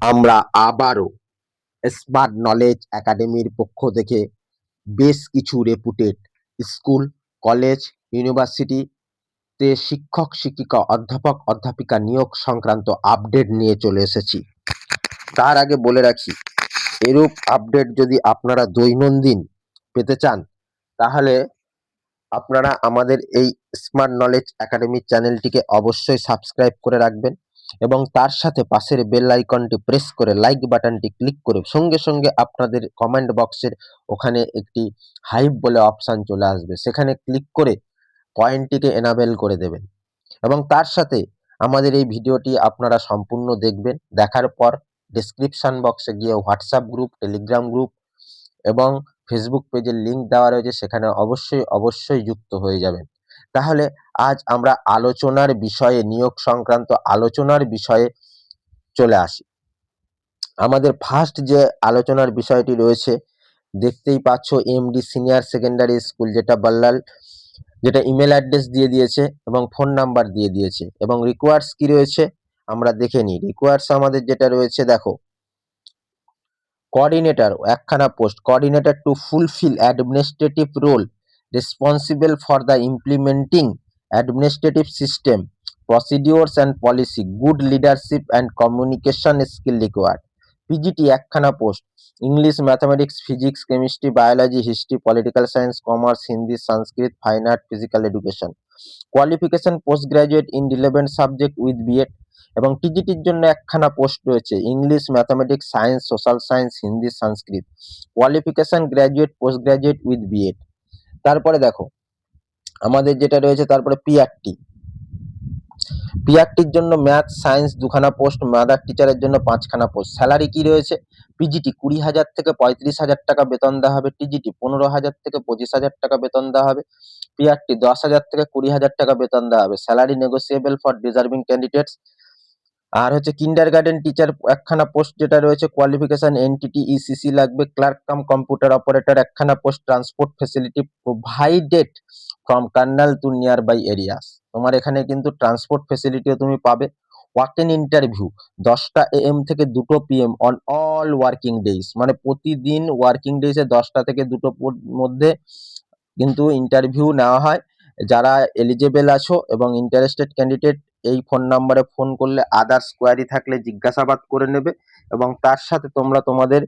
আমরা আবারও smart knowledge একাডেমির পক্ষ থেকে বেশ কিছু রেপুটেড স্কুল কলেজ ইউনিভার্সিটিতে শিক্ষক, শিক্ষিকা, অধ্যাপক, অধ্যাপিকা নিয়োগ সংক্রান্ত আপডেট নিয়ে চলে এসেছি। তার আগে বলে রাখি, এরূপ আপডেট যদি আপনারা দৈনন্দিন পেতে চান, তাহলে আপনারা আমাদের এই স্মার্ট নলেজ একাডেমি চ্যানেলটিকে অবশ্যই সাবস্ক্রাইব করে রাখবেন। এবং তার সাথে পাশের বেল আইকনটি প্রেস করে লাইক বাটনটি ক্লিক করে সঙ্গে সঙ্গে আপনাদের কমেন্ট বক্সের ওখানে একটি হাইপ বলে অপশান চলে আসবে। সেখানে ক্লিক করে পয়েন্টটিকে এনাবেল করে দেবেন। এবং তার সাথে আমাদের এই ভিডিওটি আপনারা সম্পূর্ণ দেখবেন। দেখার পর ডিসক্রিপশন বক্সে গিয়ে হোয়াটসঅ্যাপ গ্রুপ টেলিগ্রাম গ্রুপ এবং ফেসবুক পেজের লিঙ্ক দেওয়া রয়েছে। সেখানে অবশ্যই অবশ্যই যুক্ত হয়ে যাবেন। তাহলে আজ আমরা আলোচনার বিষয়ে, নিয়োগ সংক্রান্ত আলোচনার বিষয়ে চলে আসি। আমাদের ফার্স্ট যে আলোচনার বিষয়টি রয়েছে, দেখতেই পাচ্ছ এমডি সিনিয়র সেকেন্ডারি স্কুল যেটা বাল্লাল, যেটা ইমেল অ্যাড্রেস দিয়ে দিয়েছে এবং ফোন নাম্বার দিয়ে দিয়েছে এবং রিকোয়ার্স কি রয়েছে আমরা দেখে নিই। রিকোয়ার্স আমাদের যেটা রয়েছে, দেখো। coordinator, একখানা post coordinator to fulfil administrative role responsible for the implementing administrative system, procedures and policy, good leadership and communication skill required. Pgt একখানা post English mathematics physics chemistry biology history political science commerce Hindi Sanskrit fine art physical education qualification post graduate in relevant subject with BEd এবং টিজিটির জন্য একখানা post রয়েছে English mathematics science social science Hindi Sanskrit qualification graduate post graduate with BEd তারপরে দেখো, আমাদের যেটা রয়েছে তারপরে পিআরটি পিআরটির জন্য ম্যাথ সায়েন্স দুখানা পোস্ট মাদার টিচারের জন্য পাঁচখানা পোস্ট স্যালারি কি রয়েছে? পিজিটি কুড়ি হাজার থেকে পঁয়ত্রিশ হাজার টাকা বেতন দেওয়া হবে। টিজিটি পনেরো হাজার থেকে পঁচিশ হাজার টাকা বেতন দেওয়া হবে। পিআরটি দশ হাজার থেকে কুড়ি হাজার টাকা বেতন দেওয়া হবে। Salary negotiable for deserving candidates আর হচ্ছে কিন্ডার গার্ডেন টিচার একখানা পোস্ট যেটা রয়েছে কোয়ালিফিকেশন এনটিটি ইসিসি লাগবে ক্লার্ক কাম কম্পিউটার অপারেটর একখানা post transport facility provided from Karnal to nearby areas তোমার এখানে কিন্তু ট্রান্সপোর্ট ফেসিলিটিও তুমি পাবে। ওয়াক ইন ইন্টারভিউ দশটা এ এম থেকে দুটো PM on all working days মানে প্রতিদিন ওয়ার্কিং ডেইসে দশটা থেকে দুটো মধ্যে কিন্তু ইন্টারভিউ নেওয়া হয়। যারা এলিজেবেল আছো এবং ইন্টারেস্টেড ক্যান্ডিডেট এই ফোন নাম্বারে ফোন করলে আদার্স কোয়ারি থাকলে জিজ্ঞাসাবাদ করে নেবে এবং তার সাথে তোমরা তোমাদের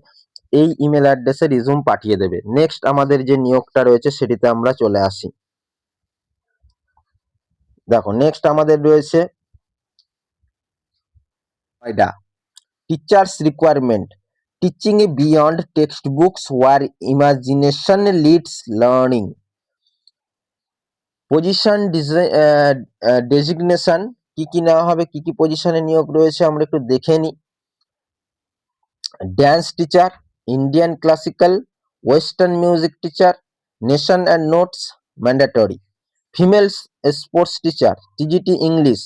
এই ইমেল অ্যাড্রেসে রিজুম পাঠিয়ে দেবে। নেক্সট আমাদের যে নিয়োগটা রয়েছে সেটিতে আমরা চলে আসি। দেখো নেক্সট আমাদের রয়েছে teachers requirement teaching a beyond textbooks where imagination leads learning position design designation কি কি নেওয়া হবে, কি কি পজিশনে নিয়োগ রয়েছে, আমরা একটু দেখে নিই। Dance teacher Indian classical western music teacher nation and notes mandatory female sports teacher TGT English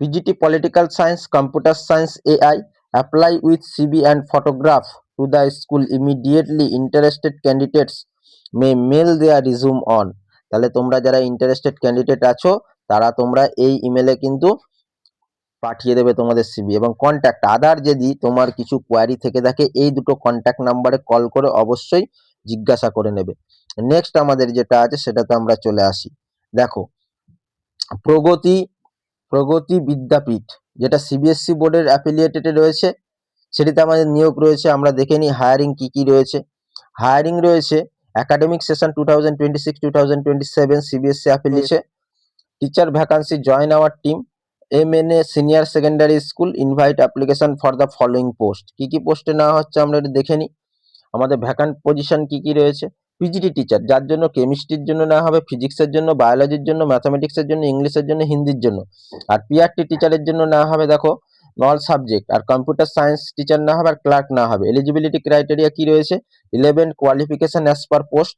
PGT political science computer science AI apply with CV and photograph to the school immediately interested candidates may mail their resume on তাহলে তোমরা যারা interested candidate আছো, তারা তোমরা এই ইমেলে কিন্তু পাঠিয়ে দেবে তোমাদের সিবি এবং কন্ট্যাক্ট আদার যদি তোমার কিছু কোয়ারি থেকে থাকে, এই দুটো কন্ট্যাক্ট নাম্বারে কল করে অবশ্যই জিজ্ঞাসা করে নেবে। নেক্সট আমাদের যেটা আছে, সেটাতে আমরা চলে আসি। দেখো, প্রগতি প্রগতি বিদ্যাপীঠ, যেটা সিবিএসসি বোর্ডের অ্যাফিলিয়েটেডে রয়েছে, সেটিতে আমাদের নিয়োগ রয়েছে। আমরা দেখে নিই হায়ারিং কি কি রয়েছে। হায়ারিং রয়েছে academic session 2026 2027 cbsc affiliation teacher vacancy join our team mna senior secondary school invite application for the following post কি কি পোস্টে নেওয়া হচ্ছে আমরা এটা দেখে নিই। আমাদের ভ্যাকান্ট পজিশন কি কি রয়েছে? পিজিটি টিচার যার জন্য কেমিস্ট্রির জন্য নেওয়া হবে ফিজিক্সের জন্য বায়োলজির জন্য ম্যাথামেটিক্সের জন্য ইংলিশের জন্য, হিন্দির জন্য। আর পিআরটি টিচারের জন্য নেওয়া হবে, দেখো অল সাবজেক্ট আর কম্পিউটার সায়েন্স টিচার না হবে আর ক্লার্ক না হবে। এলিজিবিলিটি ক্রাইটেরিয়া কি রয়েছে? Eleven qualification as per post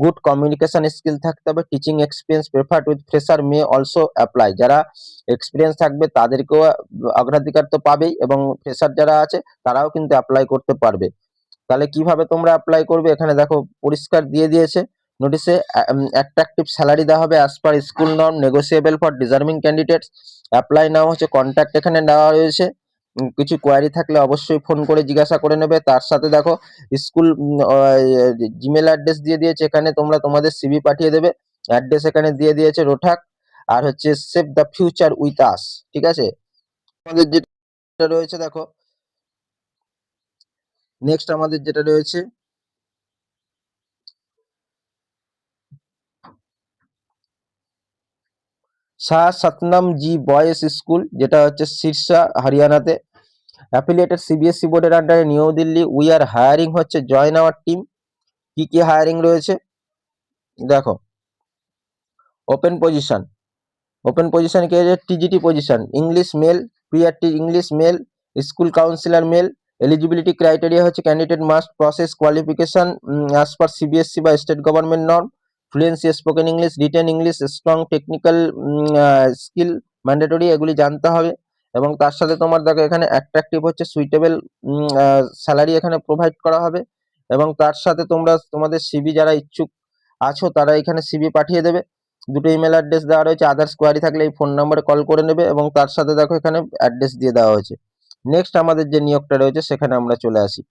good communication skill থাকতে হবে। Teaching experience preferred with fresher may also apply যারা এক্সপিরিয়েন্স থাকবে, তাদেরকেও অগ্রাধিকার তো পাবেই এবং ফ্রেশার যারা আছে, তারাও কিন্তু অ্যাপ্লাই করতে পারবে। তাহলে কীভাবে তোমরা অ্যাপ্লাই করবে? এখানে দেখো, পরিষ্কার দিয়ে দিয়েছে। নোটিশে অ্যাট্রাকটিভ স্যালারি দেওয়া হবে as per school norm negotiable for deserving candidates apply now, হচ্ছে কন্ট্যাক্ট এখানে দেওয়া রয়েছে। কিছু কোয়ারি থাকলে অবশ্যই ফোন করে জিজ্ঞাসা করে নেবে। তার সাথে দেখো স্কুল জিমেল অ্যাড্রেস দিয়ে দিয়েছে এখানে, তোমরা তোমাদের সিভি পাঠিয়ে দেবে। অ্যাড্রেস এখানে দিয়ে দিয়েছে রোঠাক। আর হচ্ছে save the future with us ঠিক আছে? আমাদের যেটা রয়েছে, দেখো। নেক্সট আমাদের যেটা রয়েছে শাহ সতনাম জি বয়েজ স্কুল, যেটা হচ্ছে শীর্ষা হরিয়ানাতে। অ্যাফিলিয়েটেড সিবিএসসি বোর্ডের আন্ডারে new Delhi we are hiring হচ্ছে জয়েন আওয়ার টিম কি কি হায়ারিং রয়েছে? দেখো ওপেন পজিশন ওপেন পজিশন কি আছে TGT position English male PRT English male school counsellor male eligibility criteria হচ্ছে candidate must process qualification as per CBSE বা state government norm fluency spoken English written English strong technical skill mandatory এগুলি জানতে হবে। এবং তার সাথে তোমার দেখো এখানে অ্যাট্রাকটিভ হচ্ছে সুইটেবল স্যালারি এখানে প্রোভাইড করা হবে। এবং তার সাথে তোমরা, তোমাদের সিবি যারা ইচ্ছুক আছো, তারা এখানে সিবি পাঠিয়ে দেবে। দুটো ইমেল অ্যাড্রেস দেওয়া রয়েছে আদার্স কোয়ারি থাকলে এই ফোন নাম্বারে কল করে নেবে এবং তার সাথে দেখো এখানে অ্যাড্রেস দিয়ে দেওয়া হয়েছে। নেক্সট আমাদের যে নিয়োগটা রয়েছে, সেখানে আমরা চলে আসি।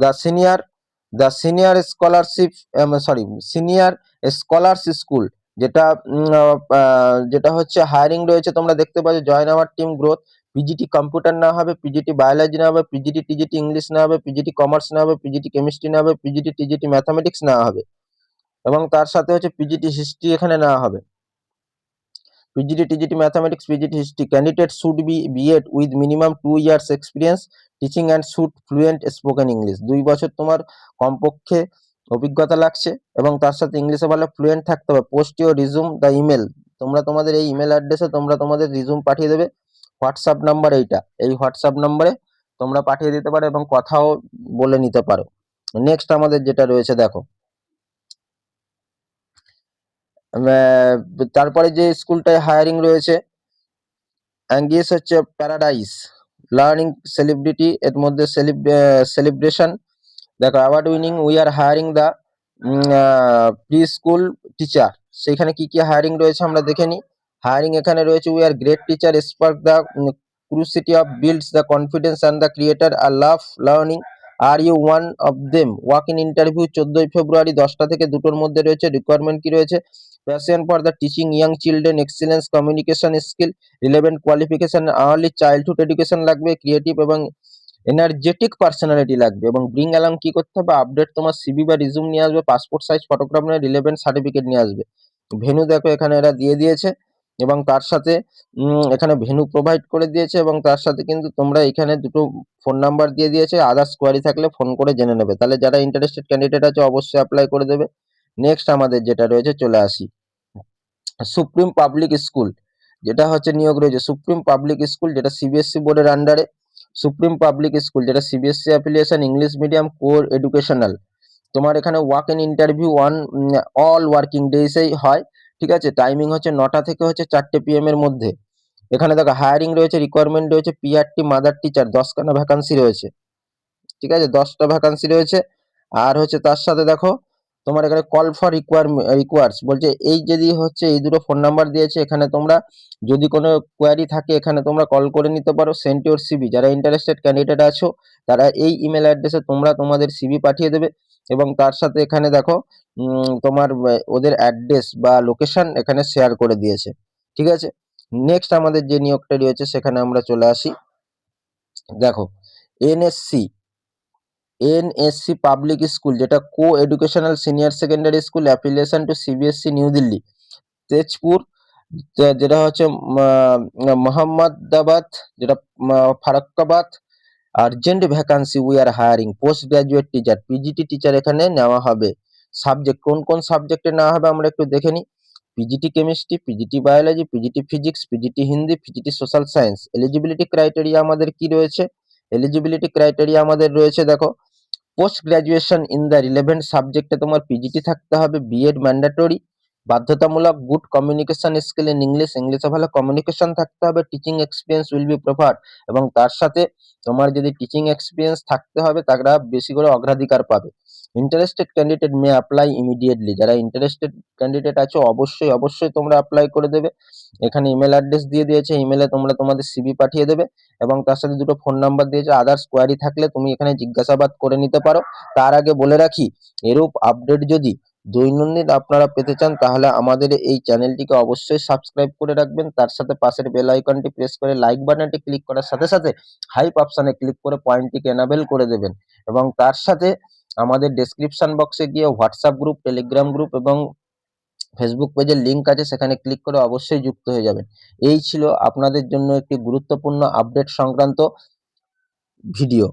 The senior the senior scholarship sorry senior scholars school যেটা যেটা হচ্ছে হায়ারিং রয়েছে, তোমরা দেখতে পাচ্ছ join our team growth PGT computer না হবে পিজিটি বায়োলজি না হবে পিজিটি টিজিটি ইংলিশ না হবে পিজিটি কমার্স না হবে পিজিটি কেমিস্ট্রি না হবে পিজিটি টিজিটি ম্যাথামেটিক্স না হবে। এবং তার সাথে হচ্ছে পিজিটি হিস্ট্রি এখানে নেওয়া হবে। PGT TGT mathematics PGT history candidate should be BEd with minimum two years experience teaching and should fluent spoken English দুই বছর তোমার কমপক্ষে অভিজ্ঞতা লাগছে এবং তার সাথে ইংলিশে ভালো ফ্লুয়েন্ট থাকতে হবে। Post your resume the email তোমরা তোমাদের এই ইমেল অ্যাড্রেসে তোমরা তোমাদের রিজুম পাঠিয়ে দেবে। হোয়াটসঅ্যাপ নাম্বার এইটা। এই হোয়াটসঅ্যাপ নাম্বারে তোমরা পাঠিয়ে দিতে পারো এবং কথাও বলে নিতে পারো। নেক্সট আমাদের যেটা রয়েছে, দেখো। তারপরে যে স্কুলটায় হায়ারিং রয়েছে অ্যাঙ্গিয়েস হচ্ছে প্যারাডাইস লার্নিং সেলিব্রিটি এর মধ্যে সেলিব্রেশন দেখো award winning we are hiring the preschool teacher সেখানে কি কি হায়ারিং রয়েছে আমরা দেখে নিই। হায়ারিং এখানে রয়েছে we are great teacher spark the curiosity of builds the confidence and the creator are love learning are you one of them walk in interview চোদ্দই ফেব্রুয়ারি, দশটা থেকে দুটোর মধ্যে রয়েছে রিকোয়ারমেন্ট কি রয়েছে? Passion for the teaching young children excellence communication skill relevant qualification early childhood education লাগবে ক্রিয়েটিভ এবং এনার্জেটিক পার্সোনালিটি লাগবে এবং ব্রিং অ্যালং কি করতে হবে? আপডেট তোমার সিবি বা রিজুম নিয়ে আসবে পাসপোর্ট সাইজ ফটোগ্রাফ নিয়ে রিলেভেন্ট সার্টিফিকেট নিয়ে আসবে। ভেনু দেখো, এখানে এরা দিয়ে দিয়েছে এবং তার সাথে এখানে ভেনু প্রোভাইড করে দিয়েছে এবং তার সাথে কিন্তু তোমরা এখানে দুটো ফোন নাম্বার দিয়ে দিয়েছে। আদার্স কোয়ারি থাকলে ফোন করে জেনে নেবে। তাহলে যারা ইন্টারেস্টেড ক্যান্ডিডেট আছে, অবশ্যই অ্যাপ্লাই করে দেবে। নেক্সট আমাদের যেটা রয়েছে, চলে আসি। সুপ্রিম পাবলিক স্কুল যেটা হচ্ছে নিয়োগ রয়েছে। সুপ্রিম পাবলিক স্কুল যেটা সিবিএসসি বোর্ডের আন্ডারে সুপ্রিম পাবলিক স্কুল যেটা CBSE affiliation English medium core educational তোমার এখানে walk in interview one all working ডেজেই হয়, ঠিক আছে? টাইমিং হচ্ছে নটা থেকে হচ্ছে চারটে পিএম এর মধ্যে। এখানে দেখো হায়ারিং রয়েছে রিকোয়ারমেন্ট রয়েছে পিআরটি মাদার টিচার দশখানা ভ্যাকান্সি রয়েছে। ঠিক আছে? দশটা ভ্যাকান্সি রয়েছে। আর হচ্ছে তার সাথে দেখো তোমার এখানে কল ফর রিকোয়ার রিকোয়ার্স বলছে, এই যদি হচ্ছে এই দুটো ফোন নাম্বার দিয়েছে, এখানে তোমরা যদি কোনো কোয়ারি থাকে, এখানে তোমরা কল করে নিতে পারো সেন্ট ইউর সিবি যারা ইন্টারেস্টেড ক্যান্ডিডেট আছো, তারা এই ইমেল অ্যাড্রেসে তোমরা তোমাদের সিবি পাঠিয়ে দেবে, এবং তার সাথে এখানে দেখো তোমার ওদের অ্যাড্রেস বা লোকেশন এখানে শেয়ার করে দিয়েছে, ঠিক আছে? নেক্সট আমাদের যে নিয়োগটা রয়েছে, সেখানে আমরা চলে আসি। দেখো এনএসসি এনএসসি পাবলিক স্কুল যেটা co educational senior secondary school affiliation to CBSE new Delhi Tezpur যেটা হচ্ছে মোহাম্মদাবাদ, যেটা Farrukhabad urgent vacancy we are hiring post graduate teacher PGT teacher এখানে নেওয়া হবে। সাবজেক্ট কোন কোন সাবজেক্টে নেওয়া হবে আমরা একটু দেখে নিই। PGT chemistry PGT biology PGT physics PGT Hindi PGT social science eligibility criteria আমাদের কি রয়েছে? এলিজিবিলিটি ক্রাইটেরিয়া আমাদের রয়েছে, দেখো। Post graduation in the relevant সাবজেক্টে তোমার পিজিটি থাকতে হবে বিএড ম্যান্ডেটরি বাধ্যতামূলক good communication skill in English ইংলিশে ভালো কমিউনিকেশন থাকতে হবে teaching experience will be prefer এবং তার সাথে তোমার যদি টিচিং এক্সপিরিয়েন্স থাকতে হবে, তারা বেশি করে অগ্রাধিকার পাবে। Interested candidate may apply immediately যারা ইন্টারেস্টেড ক্যান্ডিডেট আছো, অবশ্যই অবশ্যই তোমরা অ্যাপ্লাই করে দেবে। এখানে ইমেল অ্যাড্রেস দিয়ে দিয়েছে। ইমেলে তোমরা তোমাদের সিবি পাঠিয়ে দেবে এবং তার সাথে দুটো ফোন নাম্বার দিয়েছে। আদার্স কোয়ারি থাকলে তুমি এখানে জিজ্ঞাসাবাদ করে নিতে পারো। তার আগে বলে রাখি, এরূপ আপডেট যদি দৈনন্দিন আপনারা পেতে চান, তাহলে আমাদের এই চ্যানেলটিকে অবশ্যই সাবস্ক্রাইব করে রাখবেন। তার সাথে পাশের বেল আইকনটি প্রেস করে লাইক বাটনটি ক্লিক করার সাথে সাথে হাইপ অপশানে ক্লিক করে পয়েন্টটিকে এনাবেল করে দেবেন। এবং তার সাথে আমাদের ডেসক্রিপশন বক্সে গিয়ে হোয়াটসঅ্যাপ গ্রুপ টেলিগ্রাম গ্রুপ এবং ফেসবুক পেজের লিঙ্ক আছে, সেখানে ক্লিক করে অবশ্যই যুক্ত হয়ে যাবেন। এই ছিল আপনাদের জন্য একটি গুরুত্বপূর্ণ আপডেট সংক্রান্ত ভিডিও